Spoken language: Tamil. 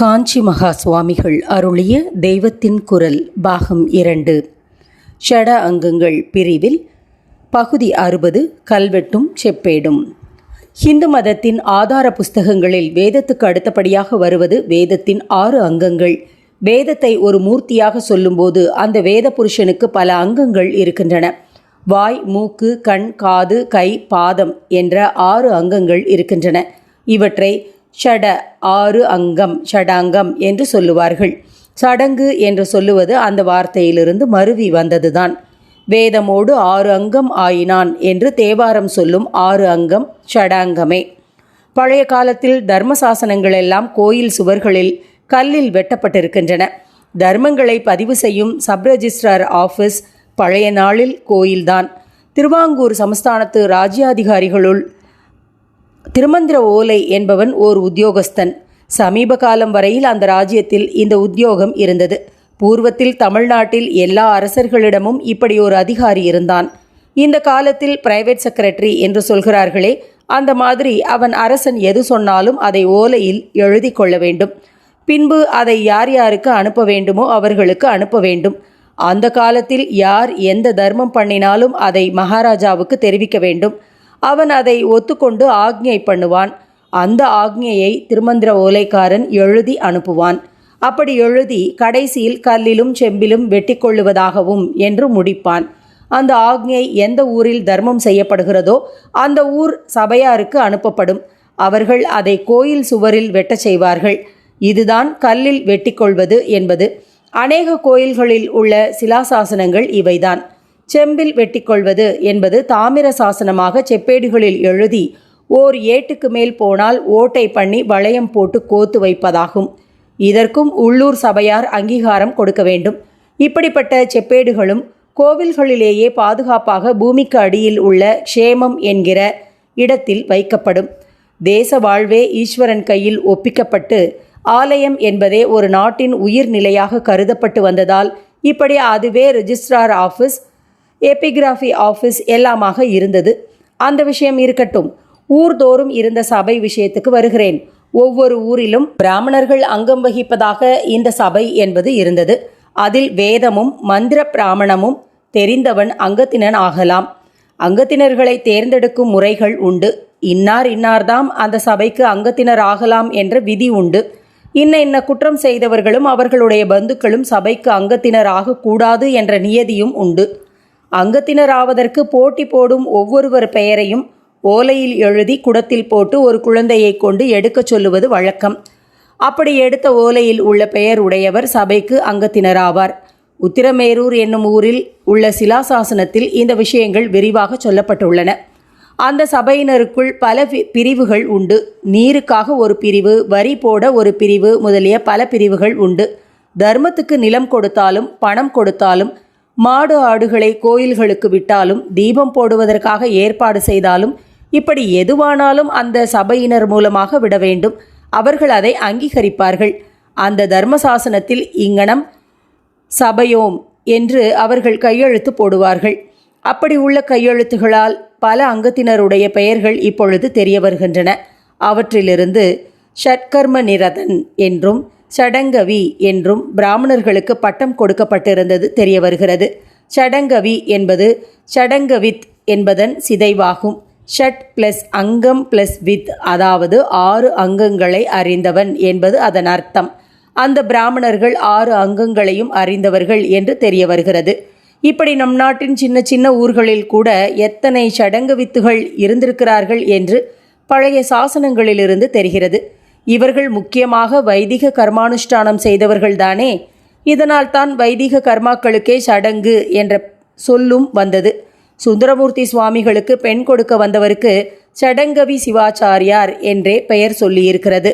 காஞ்சி மகா சுவாமிகள் அருளிய தெய்வத்தின் குரல் பாகம் இரண்டு. ஷட அங்கங்கள் பிரிவில் பகுதி அறுபது கல்வெட்டும் செப்பேடும். ஹிந்து மதத்தின் ஆதார புஸ்தகங்களில் வேதத்துக்கு அடுத்தபடியாக வருவது வேதத்தின் ஆறு அங்கங்கள். வேதத்தை ஒரு மூர்த்தியாக சொல்லும்போது அந்த வேத புருஷனுக்கு பல அங்கங்கள் இருக்கின்றன. வாய் மூக்கு கண் காது கை பாதம் என்ற ஆறு அங்கங்கள் இருக்கின்றன. இவற்றை ஷட ஆறு அங்கம் ஷடாங்கம் என்று சொல்லுவார்கள். சடங்கு என்று சொல்லுவது அந்த வார்த்தையிலிருந்து மருவி வந்ததுதான். வேதமோடு ஆறு அங்கம் ஆயினான் என்று தேவாரம் சொல்லும் ஆறு அங்கம் ஷடாங்கமே. பழைய காலத்தில் தர்மசாசனங்கள் எல்லாம் கோயில் சுவர்களில் கல்லில் வெட்டப்பட்டிருக்கின்றன. தர்மங்களை பதிவு செய்யும் சப் ரெஜிஸ்ட்ரார் ஆஃபீஸ் பழைய நாளில் கோயில்தான். திருவாங்கூர் சமஸ்தானத்து ராஜ்யாதிகாரிகளுள் திருமந்திர ஓலை என்பவன் ஓர் உத்தியோகஸ்தன். சமீப காலம் வரையில் அந்த ராஜ்யத்தில் இந்த உத்தியோகம் இருந்தது. பூர்வத்தில் தமிழ்நாட்டில் எல்லா அரசர்களிடமும் இப்படி ஒரு அதிகாரி இருந்தான். இந்த காலத்தில் பிரைவேட் செக்ரட்டரி என்று சொல்கிறார்களே அந்த மாதிரி அவன் அரசன் எது சொன்னாலும் அதை ஓலையில் எழுதி கொள்ள வேண்டும். பின்பு அதை யார் யாருக்கு அனுப்ப வேண்டுமோ அவர்களுக்கு அனுப்ப வேண்டும். அந்த காலத்தில் யார் எந்த தர்மம் பண்ணினாலும் அதை மகாராஜாவுக்கு தெரிவிக்க வேண்டும். அவன் அதை ஒத்துக்கொண்டு ஆக்ஞை பண்ணுவான். அந்த ஆக்ஞையை திருமந்திர ஓலைக்காரன் எழுதி அனுப்புவான். அப்படி எழுதி கடைசியில் கல்லிலும் செம்பிலும் வெட்டி கொள்ளுவதாகவும் என்று முடிப்பான். அந்த ஆக்ஞை எந்த ஊரில் தர்மம் செய்யப்படுகிறதோ அந்த ஊர் சபையாருக்கு அனுப்பப்படும். அவர்கள் அதை கோயில் சுவரில் வெட்டச் செய்வார்கள். இதுதான் கல்லில் வெட்டிக்கொள்வது என்பது. அநேக கோயில்களில் உள்ள சிலாசாசனங்கள் இவைதான். செம்பில் வெட்டிக்கொள்வது என்பது தாமிர சாசனமாக செப்பேடுகளில் எழுதி ஓர் ஏட்டுக்கு மேல் போனால் ஓட்டை பண்ணி வளையம் போட்டு கோத்து வைப்பதாகும். இதற்கும் உள்ளூர் சபையார் அங்கீகாரம் கொடுக்க வேண்டும். இப்படிப்பட்ட செப்பேடுகளும் கோவில்களிலேயே பாதுகாப்பாக பூமிக்கு அடியில் உள்ள க்ஷேமம் என்கிற இடத்தில் வைக்கப்படும். தேச வாழ்வே ஈஸ்வரன் கையில் ஒப்பிக்கப்பட்டு ஆலயம் என்பதே ஒரு நாட்டின் உயிர்நிலையாக கருதப்பட்டு வந்ததால் இப்படி அதுவே ரிஜிஸ்ட்ரார் ஆஃபீஸ் எபிகிராஃபி ஆஃபீஸ் எல்லாமாக இருந்தது. அந்த விஷயம் இருக்கட்டும். ஊர்தோறும் இருந்த சபை விஷயத்துக்கு வருகிறேன். ஒவ்வொரு ஊரிலும் பிராமணர்கள் அங்கம் வகிப்பதாக இந்த சபை என்பது இருந்தது. அதில் வேதமும் மந்திர பிராமணமும் தெரிந்தவன் அங்கத்தினன் ஆகலாம். அங்கத்தினர்களை தேர்ந்தெடுக்கும் முறைகள் உண்டு. இன்னார் இன்னார்தாம் அந்த சபைக்கு அங்கத்தினர் ஆகலாம் என்ற விதி உண்டு. இன்ன இன்ன குற்றம் செய்தவர்களும் அவர்களுடைய பந்துக்களும் சபைக்கு அங்கத்தினர் ஆகக்கூடாது என்ற நியதியும் உண்டு. அங்கத்தினராவதற்கு போட்டி போடும் ஒவ்வொருவர் பெயரையும் ஓலையில் எழுதி குடத்தில் போட்டு ஒரு குழந்தையை கொண்டு எடுக்கச் சொல்லுவது வழக்கம். அப்படி எடுத்த ஓலையில் உள்ள பெயர் உடையவர் சபைக்கு அங்கத்தினராவார் உத்திரமேரூர் என்னும் ஊரில் உள்ள சிலாசாசனத்தில் இந்த விஷயங்கள் விரிவாக சொல்லப்பட்டுள்ளன. அந்த சபையினருக்குள் பல பிரிவுகள் உண்டு. நீருக்காக ஒரு பிரிவு வரி போட ஒரு பிரிவு முதலிய பல பிரிவுகள் உண்டு. தர்மத்துக்கு நிலம் கொடுத்தாலும் பணம் கொடுத்தாலும் மாடு ஆடுகளை கோயில்களுக்கு விட்டாலும் தீபம் போடுவதற்காக ஏற்பாடு செய்தாலும் இப்படி எதுவானாலும் அந்த சபையினர் மூலமாக விட வேண்டும். அவர்கள் அதை அங்கீகரிப்பார்கள். அந்த தர்மசாசனத்தில் இங்கனம் சபையோம் என்று அவர்கள் கையெழுத்து போடுவார்கள். அப்படி உள்ள கையெழுத்துகளால் பல அங்கத்தினருடைய பெயர்கள் இப்பொழுது தெரிய வருகின்றன. அவற்றிலிருந்து ஷட்கர்ம நிரதன் என்றும் சடங்கவி என்றும் பிராமணர்களுக்கு பட்டம் கொடுக்கப்பட்டிருந்தது தெரிய வருகிறது. சடங்கவி என்பது சடங்கவித் என்பதன் சிதைவாகும். ஷட் பிளஸ் அங்கம் பிளஸ் வித் அதாவது ஆறு அங்கங்களை அறிந்தவன் என்பது அதன் அர்த்தம். அந்த பிராமணர்கள் ஆறு அங்கங்களையும் அறிந்தவர்கள் என்று தெரிய வருகிறது. இப்படி நம் நாட்டின் சின்ன சின்ன ஊர்களில் கூட எத்தனை சடங்கு வித்துகள் இருந்திருக்கிறார்கள் என்று பழைய சாசனங்களிலிருந்து தெரிகிறது. இவர்கள் முக்கியமாக வைதிக கர்மானுஷ்டானம் செய்தவர்கள்தானே. இதனால் தான் வைதிக கர்மாக்களுக்கே சடங்கு என்ற சொல்லும் வந்தது. சுந்தரமூர்த்தி சுவாமிகளுக்கு பெண் கொடுக்க வந்தவருக்கு சடங்கவி சிவாச்சாரியார் என்றே பெயர் சொல்லியிருக்கிறது.